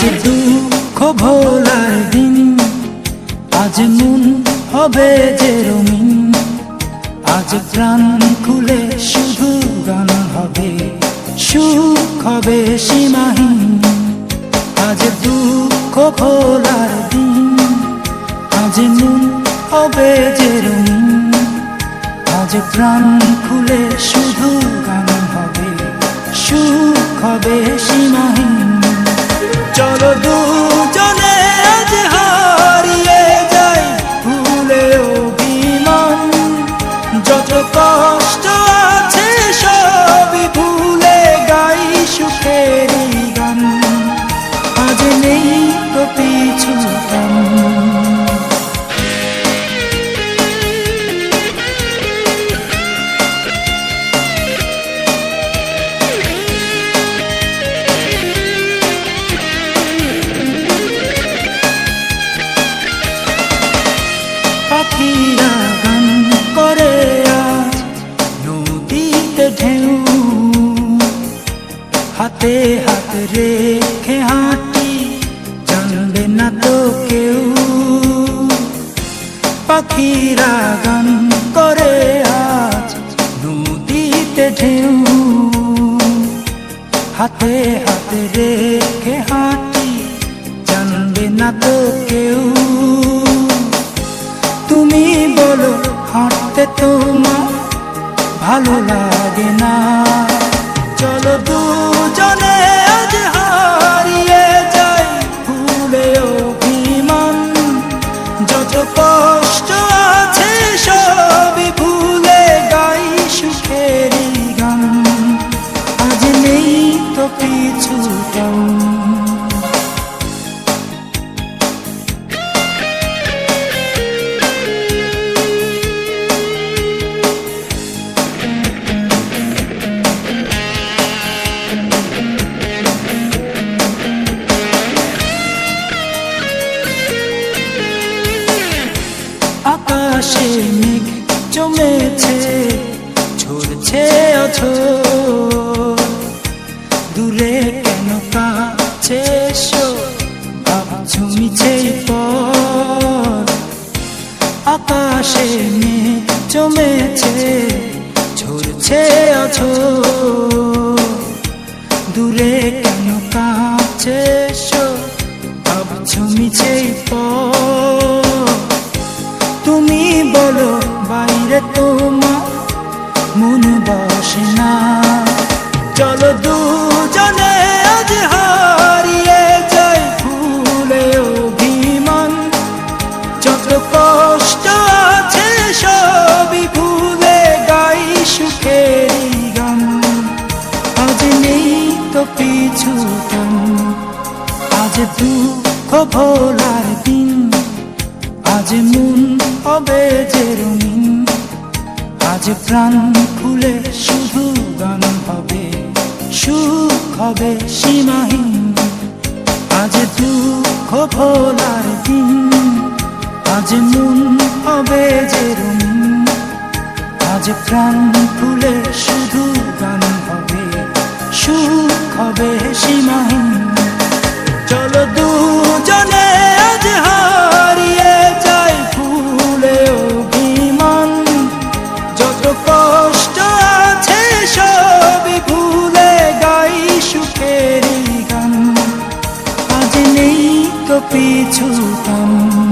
আজ দুঃখ ভোলার দিন, আজ মন হবে যে রঙিন। আজ প্রাণ খুলে শুধু গান হবে, সুখ হবে সীমাহীন। আজ দুঃখ ভোলার দিন, আজ মন হবে যে রঙিন। আজ প্রাণ খুলে শুধু গান হবে, সুখ হবে সীমাহীন। চলো দুজনে আজ হাতে হাত রেখে হাঁটি, জানবে না তো কেউ। পাখিরা গান করে আজ নদীতে ঢেউ। হাতে হাতে রেখে হাঁটি, জানবে না তো কেউ। তুমি বলো হাঁটতে তোমার ভালো লাগে না। যত কষ্ট আছে সবই ভুলে গাই সুখেরই গান। আজ নেই তো পিছু আকাশে মেঘ জমেছে, ঝরছে অছো দূরে কেন কাছে ভাবছ পর। আকাশে মেঘ জমেছে, ঝরছে অছো দূরে বলো, বাইরে তোমার মন বসে না। চলো দুজনে আজ হারিয়ে যাই ভুলে অভিমান। যত কষ্ট আছে সবই ভুলে গাই সুখেরই গান। আজ নেই তো পিছু আজ দুঃখ ভোলার দিন, আজ মন হবে আজ প্রাণ খুলে শুধু গান হবে, সুখ হবে সীমাহীন। আজ দুঃখ ভোলার দিন, আজ মন হবে যে আজ প্রাণ খুলে সুখেরই